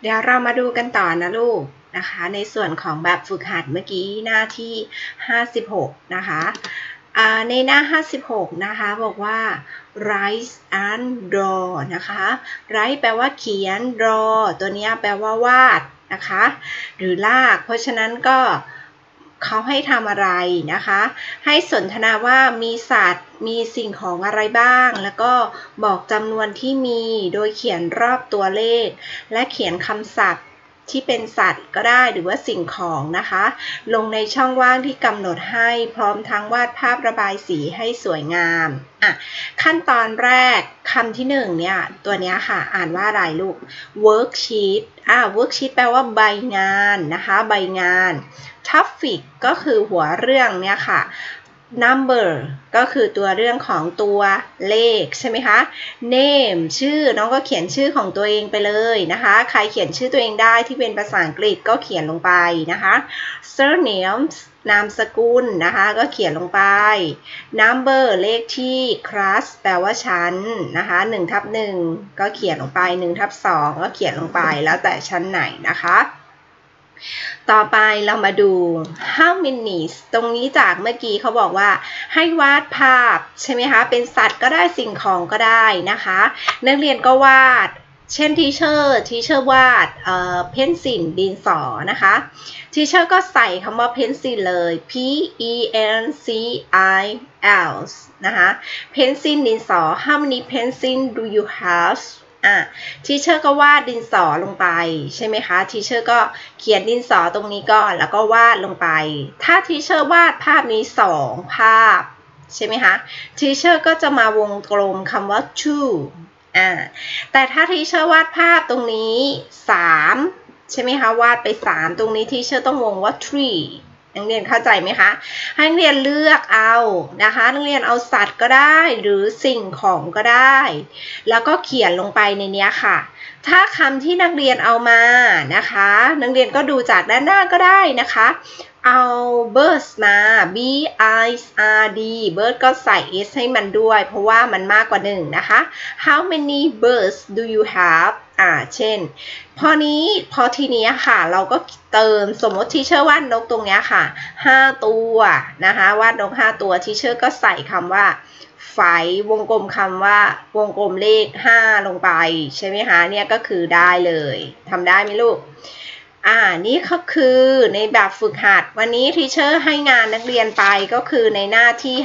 เดี๋ยวเรามาดูกันต่อนะลูกนะคะ ในส่วนของแบบฝึกหัดเมื่อกี้หน้าที่ 56 นะคะในหน้า 56 นะคะ บอกว่า write and draw นะคะ write แปลว่าเขียน draw ตัวนี้แปลว่าวาดนะคะ หรือลาก เพราะฉะนั้นก็ เขาให้ทำอะไรนะคะ ให้สนทนาว่ามีสัตว์ มีสิ่งของอะไรบ้าง แล้วก็บอกจำนวนที่มีโดยเขียนรอบตัวเลข และเขียนคำศัพท์ ที่เป็นสัตว์ก็ได้หรือว่าสิ่งของนะคะ ลงในช่องว่างที่กำหนดให้พร้อมทั้งวาดภาพระบายสีให้สวยงามอะขั้นตอนแรกคำที่หนึ่งเนี่ย ตัวนี้ค่ะ อ่านว่าอะไรลูก worksheet อ่า worksheet แปลว่าใบงานนะคะ ใบงาน topic ก็คือหัวเรื่องเนี่ยค่ะ number ก็คือตัวเรื่องของตัวเลขใช่ไหมคะ name ชื่อน้องก็เขียนชื่อของตัวเองไปเลยนะคะ ใครเขียนชื่อตัวเองได้ที่เป็นภาษาอังกฤษก็เขียนลงไปนะคะ surname นามสกุลนะคะ ก็เขียนลงไป number เลขที่ class แปลว่าชั้นนะคะ1ทับ1ก็เขียนลงไป1ทับ2ก็เขียนลงไปแล้วแต่ชั้นไหนนะคะ ต่อไปเรามาดู how many ตรงนี้จากเมื่อกี้เขาบอกว่า ให้วาดภาพใช่ไหมคะ เป็นสัตว์ก็ได้สิ่งของก็ได้นะคะ นักเรียนก็วาด เช่นทีเชอร์ทีเชอร์วาดเอ่อเพนซิลดินสอนะคะทีเชอร์ก็ใส่คำว่าเพนซิลเลย P E N C I L นะคะเพนซิลดินสอ how many pencil do you have อะทีเชอร์ก็วาดดินสอลงไปใช่ไหมคะทีเชอร์ก็เขียนดินสอตรงนี้ก่อนแล้วก็วาดลงไป ถ้าทีเชอร์วาดภาพนี้สองภาพใช่ไหมคะทีเชอร์ก็จะมาวงกลมคำว่า two อ่าแต่ถ้าทีเชอร์วาดภาพตรงนี้สามใช่ไหมคะ วาดไปสามตรงนี้ทีเชอร์ต้องวงว่า three นักเรียนเข้าใจไหมคะให้นักเรียนเลือกเอานะคะนักเรียนเอาสัตว์ก็ได้หรือสิ่งของก็ได้ แล้วก็เขียนลงไปในนี้ค่ะ ถ้าคำที่นักเรียนเอามานะคะ นักเรียนก็ดูจากด้านหน้าก็ได้นะคะ เอา birds มา b i r d bird ก็ใส่ s ให้มันด้วย เพราะว่ามันมากกว่าหนึ่งนะคะ how many birds do you have อ่า เช่น พอนี้พอทีนี้ค่ะ เราก็เติมสมมติทีเชอร์วาดนกตรงนี้ค่ะ 5 ตัวนะคะวาดนก 5 ตัวทีเชอร์ก็ใส่คำว่าไฟวงกลมคำว่าวงกลมเลข 5 ลงไป ใช่ไหมคะเนี่ยก็คือได้เลยทำได้ไหมลูก อ่านี่ก็คือในแบบฝึกหัด วันนี้ทีเชอร์ให้งานนักเรียนไปก็คือในหน้าที่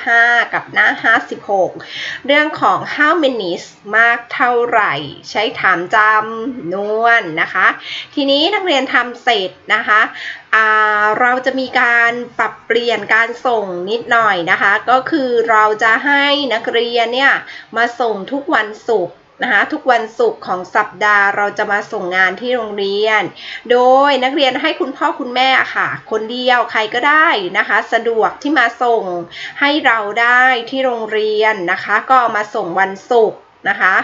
55 กับหน้า 56 เรื่องของ how many มากเท่าไหร่ ใช้ถามจำนวนนะคะ ทีนี้นักเรียนทำเสร็จนะคะเราจะมีการปรับเปลี่ยนการส่งนิดหน่อยนะคะ ก็คือเราจะให้นักเรียนเนี่ยมาส่งทุกวันศุกร์ นะคะทุกวันศุกร์ของสัปดาห์เราจะมาส่งงานที่โรงเรียน โดยนักเรียนให้คุณพ่อคุณแม่ค่ะ คนเดียวใครก็ได้นะคะ สะดวกที่มาส่งให้เราได้ที่โรงเรียนนะคะ ก็มาส่งวันศุกร์นะคะ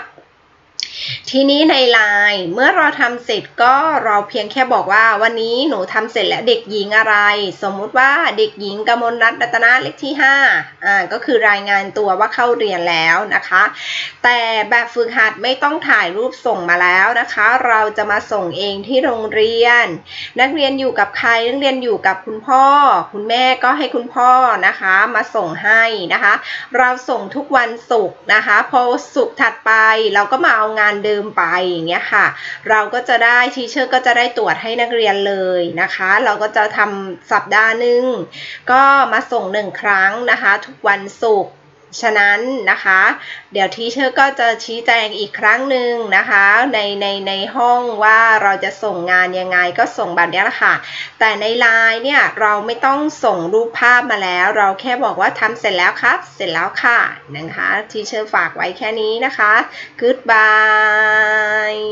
ทีนี้ในไลน์เมื่อเราทำเสร็จก็เราเพียงแค่บอกว่าวันนี้หนูทำเสร็จแล้วเด็กหญิงอะไร สมมุติว่าเด็กหญิงกมลรัตน์รัตนาเลขที่5อ่าก็คือรายงานตัวว่าเข้าเรียนแล้วนะคะ แต่แบบฝึกหัดไม่ต้องถ่ายรูปส่งมาแล้วนะคะ เราจะมาส่งเองที่โรงเรียน นักเรียนอยู่กับใครนักเรียนอยู่กับคุณพ่อ คุณแม่ก็ให้คุณพ่อนะคะ มาส่งให้นะคะ เราส่งทุกวันศุกร์นะคะพอศุกร์ถัดไปเราก็มาเอางานเดิมมไปอย่างเงี้ยค่ะ เราก็จะได้ทีเชอร์ก็จะได้ตรวจให้นักเรียนเลยนะคะ เราก็จะทำสัปดาห์หนึ่งก็มาส่งหนึ่งครั้งนะคะ ทุกวันศุกร์ ฉะนั้นนะคะ เดี๋ยวทีเชอร์ก็จะชี้แจงอีกครั้งหนึ่งนะคะ ในในในห้องว่าเราจะส่งงานยังไงก็ส่งแบบนี้แหละค่ะ แต่ในไลน์เนี่ยเราไม่ต้องส่งรูปภาพมาแล้ว เราแค่บอกว่าทำเสร็จแล้วครับ เสร็จแล้วค่ะนะคะทีเชอร์ฝากไว้แค่นี้นะคะ goodbye